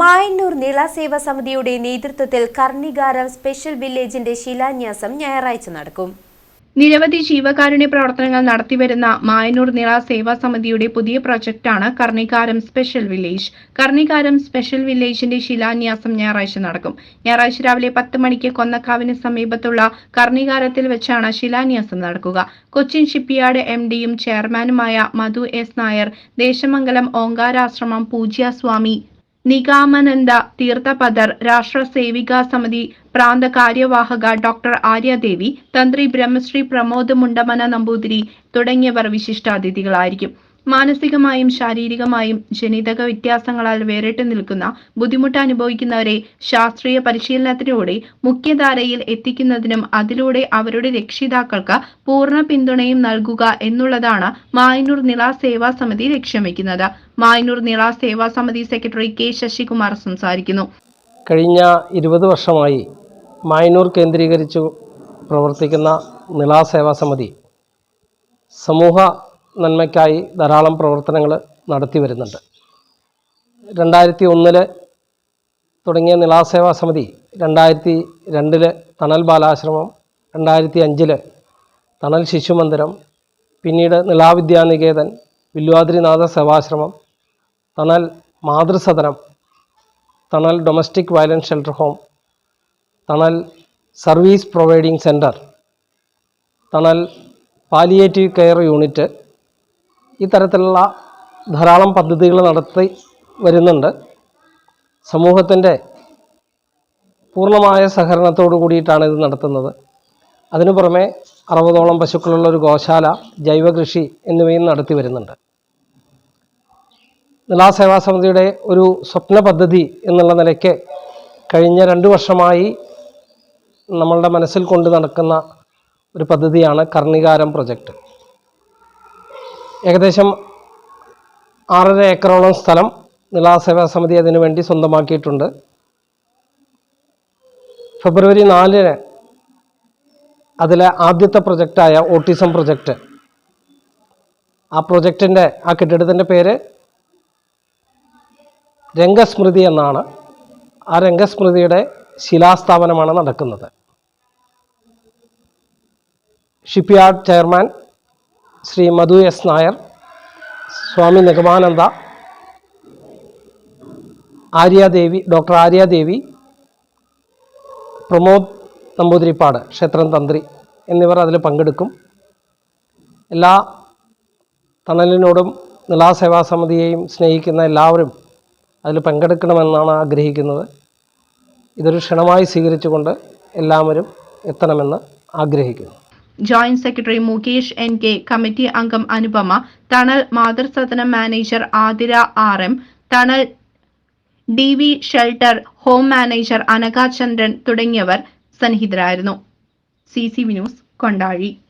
മായന്നൂർ നിള സേവാ സമിതിയുടെ നേതൃത്വത്തിൽ കർണികാരം സ്പെഷ്യൽ വില്ലേജിന്റെ ശിലാന്യാസം ഞായറാഴ്ച നടക്കും. നിരവധി ജീവകാരുണ്യ പ്രവർത്തനങ്ങൾ നടത്തിവരുന്ന മായന്നൂർ നിള സേവാ സമിതിയുടെ പുതിയ പ്രൊജക്ടാണ് Karnikaram special village. Karnikaram special വില്ലേജിന്റെ ശിലാന്യാസം ഞായറാഴ്ച നടക്കും. ഞായറാഴ്ച രാവിലെ പത്ത് മണിക്ക് കൊന്നക്കാവിന് സമീപത്തുള്ള കർണികാരത്തിൽ വെച്ചാണ് ശിലാന്യാസം നടക്കുക. കൊച്ചിൻ ഷിപ്പ്യാർഡ് എം ഡിയും ചെയർമാനുമായ മധു എസ് നായർ ദേശമംഗലം ഓങ്കാരാശ്രമം പൂജ്യസ്വാമി നിഗാമനന്ദ തീർത്ഥപദർ രാഷ്ട്ര സേവികാ സമിതി പ്രാന്ത കാര്യവാഹക ഡോക്ടർ ആര്യദേവി തന്ത്രി ബ്രഹ്മശ്രീ പ്രമോദ് മുണ്ടമന നമ്പൂതിരി തുടങ്ങിയവർ വിശിഷ്ടാതിഥികളായിരിക്കും. മാനസികമായും ശാരീരികമായും ജനിതക വ്യത്യാസങ്ങളാൽ വേറിട്ട് നിൽക്കുന്ന ബുദ്ധിമുട്ട് അനുഭവിക്കുന്നവരെ ശാസ്ത്രീയ പരിശീലനത്തിലൂടെ മുഖ്യധാരയിൽ എത്തിക്കുന്നതിനും അതിലൂടെ അവരുടെ രക്ഷിതാക്കൾക്ക് പൂർണ പിന്തുണയും നൽകുക എന്നുള്ളതാണ് മായന്നൂർ നിള സേവാ സമിതി ലക്ഷ്യം വെക്കുന്നത് മായന്നൂർ നിള സേവാ സമിതി സെക്രട്ടറി കെ ശശികുമാർ സംസാരിക്കുന്നു. കഴിഞ്ഞ ഇരുപത് വർഷമായി മായന്നൂർ കേന്ദ്രീകരിച്ചു പ്രവർത്തിക്കുന്ന നിളാ സേവാ സമിതി സമൂഹ നന്മയ്ക്കായി ധാരാളം പ്രവർത്തനങ്ങൾ നടത്തി വരുന്നുണ്ട്. രണ്ടായിരത്തി ഒന്നിൽ തുടങ്ങിയ നിളാസേവാ സമിതി രണ്ടായിരത്തി രണ്ടിൽ തണൽ ബാലാശ്രമം രണ്ടായിരത്തി അഞ്ചിൽ തണൽ ശിശുമന്ദിരം പിന്നീട് നിളാവിദ്യാനികേതൻ Vilwadrinatha Sevashramam Thanal Mathrusadanam Thanal domestic violence shelter home Thanal service providing centre Thanal palliative care unit ഇത്തരത്തിലുള്ള ധാരാളം പദ്ധതികൾ നടത്തി വരുന്നുണ്ട്. സമൂഹത്തിന്റെ പൂർണമായ സഹകരണത്തോടു കൂടിയിട്ടാണ് ഇത് നടത്തുന്നത്. അതിനു പുറമെ അറുപതോളം പശുക്കളുള്ള ഒരു ഗോശാല ജൈവകൃഷി എന്നിവയും നടത്തി വരുന്നുണ്ട്. നിലാ സേവാ സമിതിയുടെ ഒരു സ്വപ്ന പദ്ധതി എന്നുള്ള നിലയ്ക്ക് കഴിഞ്ഞ രണ്ട് വർഷമായി നമ്മളുടെ മനസ്സിൽ കൊണ്ട് നടക്കുന്ന ഒരു പദ്ധതിയാണ് കർണികാരം പ്രൊജക്റ്റ് ഏകദേശം ആറര ഏക്കറോളം സ്ഥലം നിലാ സേവാ സമിതി അതിനുവേണ്ടി സ്വന്തമാക്കിയിട്ടുണ്ട്. ഫെബ്രുവരി നാലിന് അതിലെ ആദ്യത്തെ പ്രൊജക്റ്റായ ഓട്ടിസം പ്രൊജക്റ്റ്. ആ പ്രൊജക്റ്റിന്റെ ആ കെട്ടിടത്തിന്റെ പേര് രംഗസ്മൃതി എന്നാണ്. ആ രംഗസ്മൃതിയുടെ ശിലാസ്ഥാപനമാണ് നടക്കുന്നത്. Shipyard chairman Shri Madhu S Nair Swami Nigamananda Aryadevi doctor Aryadevi Pramod Namboothiripad ക്ഷേത്രം തന്ത്രി എന്നിവർ അതിൽ പങ്കെടുക്കും. എല്ലാ തണലിനോടും നിലാസേവാ സമിതിയെയും സ്നേഹിക്കുന്ന എല്ലാവരും അതിൽ പങ്കെടുക്കണമെന്നാണ് ആഗ്രഹിക്കുന്നത്. ഇതൊരു ക്ഷണമായി സ്വീകരിച്ചുകൊണ്ട് എല്ലാവരും എത്തണമെന്ന് ആഗ്രഹിക്കുന്നു. Joint secretary Mukesh N K committee അംഗം Anupama Thanal Mathrusadanam manager Athira R M Thanal D V shelter home manager Anagha Chandran തുടങ്ങിയവർ സന്നിഹിതരായിരുന്നു. C C news Kondazhi.